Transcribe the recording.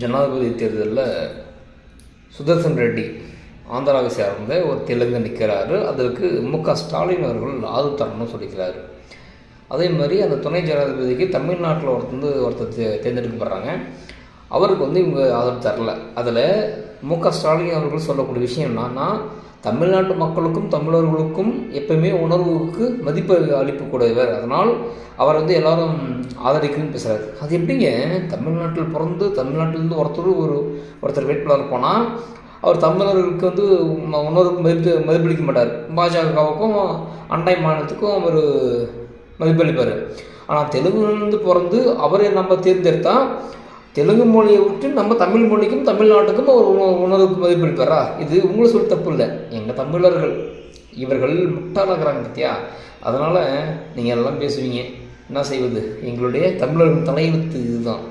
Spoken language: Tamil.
ஜனாதிபதி தேர்தலில் சுதர்சன் ரெட்டி ஆந்திராவை சேர்ந்த ஒரு தெலுங்கு நிற்கிறாரு அதற்கு மு க ஸ்டாலின் அவர்கள் ஆதரவு தரணும்னு சொல்லிக்கிறாரு. அதே மாதிரி அந்த துணை ஜனாதிபதிக்கு தமிழ்நாட்டில் ஒருத்தர் வந்து ஒருத்தர் தே தேர்ந்தெடுக்கப்படுறாங்க. அவருக்கு வந்து இவங்க ஆதரவு தரல. அதில் மு க ஸ்டாலின் அவர்கள் சொல்லக்கூடிய விஷயம் என்னன்னா தமிழ்நாட்டு மக்களுக்கும் தமிழர்களுக்கும் எப்பவுமே உணர்வுக்கு மதிப்பு அளிக்கக்கூடியவர் அதனால் அவர் வந்து எல்லாரும் ஆதரிக்கணும்னு பேசுகிறார் அது எப்படிங்க? தமிழ்நாட்டில் பிறந்து தமிழ்நாட்டிலேருந்து ஒருத்தர் ஒரு ஒருத்தர் வேட்பாளர் போனால் அவர் தமிழர்களுக்கு வந்து ம- உணர்வுக்கு மதிப்பு மதிப்பளிக்க மாட்டார். பாஜகவுக்கும் அண்டை மாநிலத்துக்கும் அவர் மதிப்பளிப்பார். ஆனால் தெலுங்குலேருந்து பிறந்து அவரை நம்ம தேர்ந்தெடுத்தால் தெலுங்கு மொழியை விட்டு நம்ம தமிழ் மொழிக்கும் தமிழ்நாட்டுக்கும் ஒரு உண- உணர்வுக்கு மதிப்பளிப்பாரா இது உங்களை சொல்லி தப்பு இல்லை. எங்கள் தமிழர்கள் இவர்கள் முட்டாளாகிறாங்க பத்தியா? அதனால் நீங்கள் எல்லாம் பேசுவீங்க. என்ன செய்வது? எங்களுடைய தமிழர்கள் தலையெழுத்து இதுதான்.